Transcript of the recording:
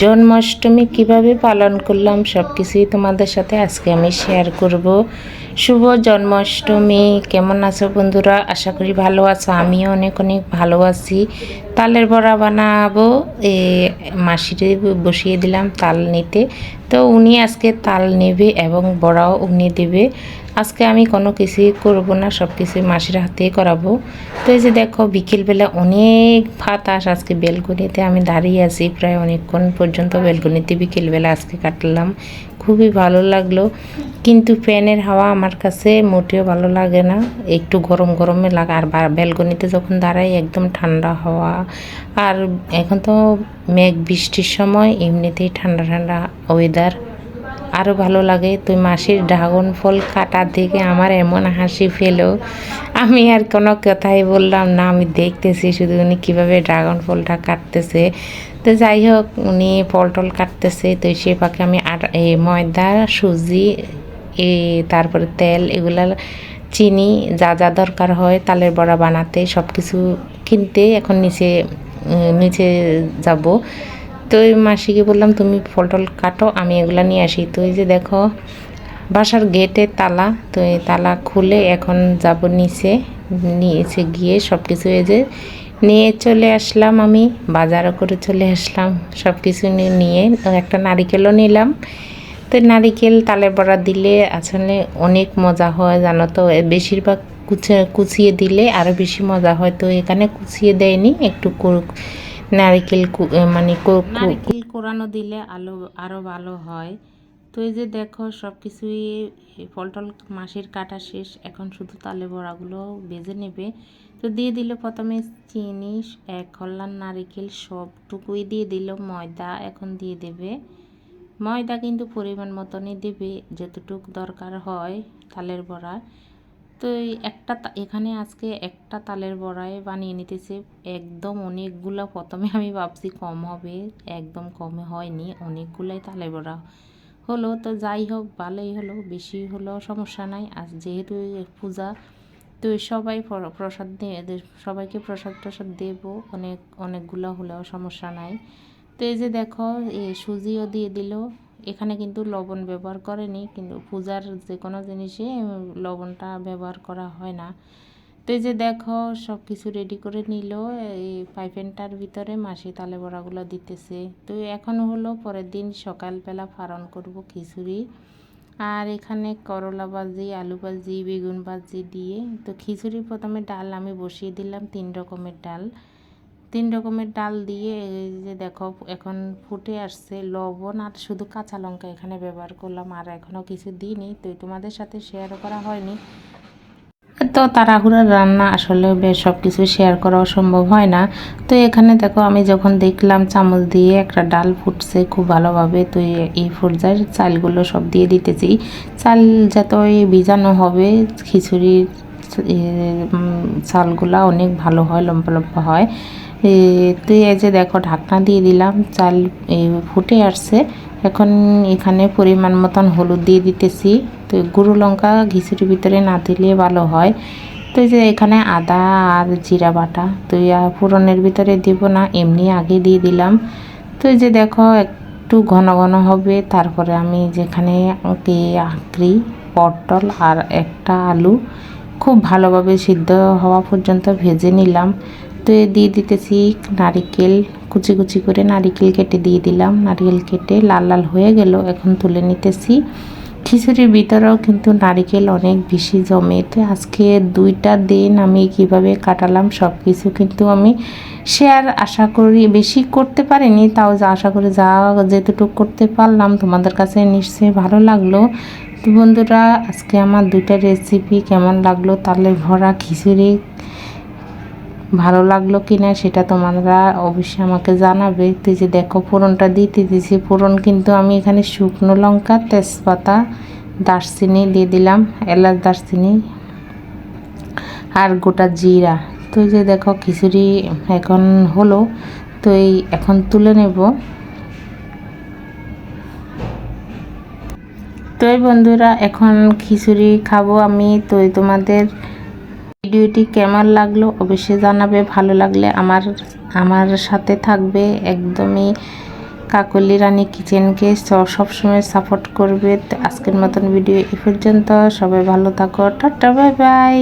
জন্মাষ্টমী কীভাবে পালন করলাম সব কিছুই তোমাদের সাথে আজকে আমি শেয়ার করব। শুভ জন্মাষ্টমী। কেমন আছো বন্ধুরা? আশা করি ভালো আছো। আমিও অনেক অনেক ভালো আছি। তালের বড়া বানাবো। এ, মাসিরে বসিয়ে দিলাম তাল নিতে। তো উনি আজকে তাল নেবে এবং বড়াও উনি দেবে। আজকে আমি কোনো কিছুই করব না সব কিছুই মাসির হাতেই করাবো। তো এই যে দেখো, বিকেলবেলা অনেক ফাতাস আজকে বেলকনিতে। আমি দাঁড়িয়ে আছি প্রায় অনেকক্ষণ পর্যন্ত বেলকনিতে। বিকেলবেলা আজকে কাটলাম। খুবই ভালো লাগল। কিন্তু ফ্যানের হাওয়া আমার কাছে মোটেও ভালো লাগে না। একটু গরম গরমে লাগে, আর ব্যালকনিতে যখন দাঁড়াই একদম ঠান্ডা হাওয়া। আর এখন তো মেঘ বৃষ্টির সময় এমনিতেই ঠান্ডা ঠান্ডা ওয়েদার আরও ভালো লাগে, তুই মাসির ড্রাগন ফল কাটা দেখে আমার এমন হাসি পেল আমি আর কোনো কথাই বললাম না, আমি দেখতেছি শুধু উনি কীভাবে ড্রাগন ফলটা কাটতেছে। তো যাই হোক, উনি ফল টল কাটতেছে, তো সে পাখি আমি এই ময়দা, সুজি, এ তারপরে তেল এগুলা চিনি যা যা দরকার হয় তালের বড়া বানাতে সব কিছু কিনতে এখন নিচে নিচে যাব। তো ওই মাসিকে বললাম, তুমি ফল টল কাটো, আমি এগুলো নিয়ে আসি। তো এই যে দেখো, বাসার গেটে তালা, তো এই তালা খুলে এখন যাব নিচে নিচে গিয়ে সব কিছু এই যে নিয়ে চলে আসলাম আমি, বাজারও করে চলে আসলাম সব কিছু নিয়ে একটা নারিকেলও নিলাম। তো নারিকেল তালের বড়া দিলে আসলে অনেক মজা হয়, জানো তো? বেশিরভাগ কুচে, কুচিয়ে দিলে আরও বেশি মজা হয়। তো এখানে কুচিয়ে দেয়নি, একটু নারিকেল মানে নারিকেল কোরানো দিলে আলো আরও ভালো হয়। তো এই যে দেখো সব কিছুই ফল টল মাসির কাটা শেষ, এখন শুধু তালে বড়াগুলো বেজে নেবে। তো দিয়ে দিল প্রথমে চিনি, এক হল্লার নারিকেল সবটুকুই দিয়ে দিল ময়দা, এখন দিয়ে দেবে। ময়দা কিন্তু পরিমাণ মতনই দেবে, যতটুক দরকার হয় তালের বড়া। তো এই একটা এখানে আজকে একটা তালের বড়াই বানিয়ে নিতেছে। একদম অনেকগুলো প্রথমে আমি ভাবছি কম হবে, একদম কম হয়নি, অনেকগুলাই তালের বড়া হলো। তো যাই হোক, ভালোই হলো, বেশি হলো সমস্যা নাই। আর যেহেতু পূজা, তো সবাই প্রসাদ দিয়ে সবাইকে প্রসাদ প্রসাদ দেবো। অনেক, অনেকগুলো হলেও সমস্যা নাই। তো এই যে দেখো এ সুজিও দিয়ে দিল। এখানে কিন্তু লবণ ব্যবহার করেনি, কিন্তু পূজার যে কোনো জিনিসে লবণটা ব্যবহার করা হয় না। তো যে দেখো সব কিছু রেডি করে নিল, এই পাইপেনটার ভিতরে মাসি তালে বড়াগুলো দিতেছে। তো এখন হলো পরের দিন সকালবেলা ফারণ করব খিচুড়ি। আর এখানে করলা ভাজি, আলু ভাজি, বেগুন ভাজি দিয়ে, তো খিচুড়ি প্রথমে ডাল আমি বসিয়ে দিলাম, তিন রকমের ডাল। তিন রকমের ডাল দিয়ে এই যে দেখো, এখন ফুটে আসছে লবণ আর শুধু কাঁচা লঙ্কা এখানে ব্যবহার করলাম, আর এখনও কিছু দিইনি, তো তোমাদের সাথে শেয়ার করা হয়নি। তো তাড়াহুড়ার রান্না আসলে বেশ সব কিছু শেয়ার করাও সম্ভব হয় না। তো এখানে দেখো, আমি যখন দেখলাম চামচ দিয়ে একটা ডাল ফুটছে খুব ভালোভাবে, তো এই পর্যায়ে চালগুলো সব দিয়ে দিতেছি। চাল যাতে এই ভিজানো হবে, খিচুড়ির চালগুলা অনেক ভালো হয়, লম্বা লম্বা হয়। যে দেখো ঢাকনা দিয়ে দিলাম, চাল ফুটে আসছে। এখন এখানে পরিমাণ মতন হলুদ দিয়ে দিতেছি। তো গুঁড়ো লঙ্কা ঘিচুড়ির ভিতরে না দিলে ভালো হয়। তো এই যে এখানে আদা আর জিরা বাটা, তো ফোড়নের ভিতরে দিব না, এমনি আগে দিয়ে দিলাম। তো এই যে দেখো একটু ঘন ঘন হবে, তারপরে আমি যেখানে আঁকড়ি পটল আর একটা আলু খুব ভালোভাবে সিদ্ধ হওয়া পর্যন্ত ভেজে নিলাম। তো দিয়ে দিতেছি নারিকেল, কুচি কুচি করে নারিকেল কেটে দিয়ে দিলাম। নারিকেল কেটে লাল লাল হয়ে গেল, এখন তুলে নিতেছি। খিচুড়ির ভিতরেও কিন্তু নারিকেল অনেক বেশি জমে। আজকে দুইটা দিন আমি কীভাবে কাটালাম সব কিছু কিন্তু আমি শেয়ার আশা করি বেশি করতে পারিনি। তাও যা আশা করি যা যেতটুকু করতে পারলাম তোমাদের কাছে নিশ্চয়ই ভালো লাগল। তো বন্ধুরা, আজকে আমার দুইটা রেসিপি কেমন লাগল তাহলে ভরা খিচুড়ি ভালো লাগল কি না সেটা তোমরা অবশ্যই আমাকে জানাবে। তুই যে দেখো, ফোড়নটা দিতে দিয়েছি। ফোড়ন কিন্তু আমি এখানে শুকনো লঙ্কা, তেজপাতা, দারচিনি দিয়ে দিলাম, এলাচ দারচিনি আর গোটা জিরা। তো এই যে দেখো, খিচুড়ি এখন হলো। তো এই এখন তুলে নেব। তো বন্ধুরা, এখন খিচুড়ি খাব আমি। তো তোমাদের ভিডিওটি কেমন লাগল অবশ্যই জানাবে, ভালো লাগলে আমার আমার সাথে থাকবে। একদমই কাকলি রানী কিচেনকে সবসময় সাপোর্ট করবে। আজকের মতন ভিডিও এ পর্যন্ত। সবাই ভালো থাকো। Tata, bye bye.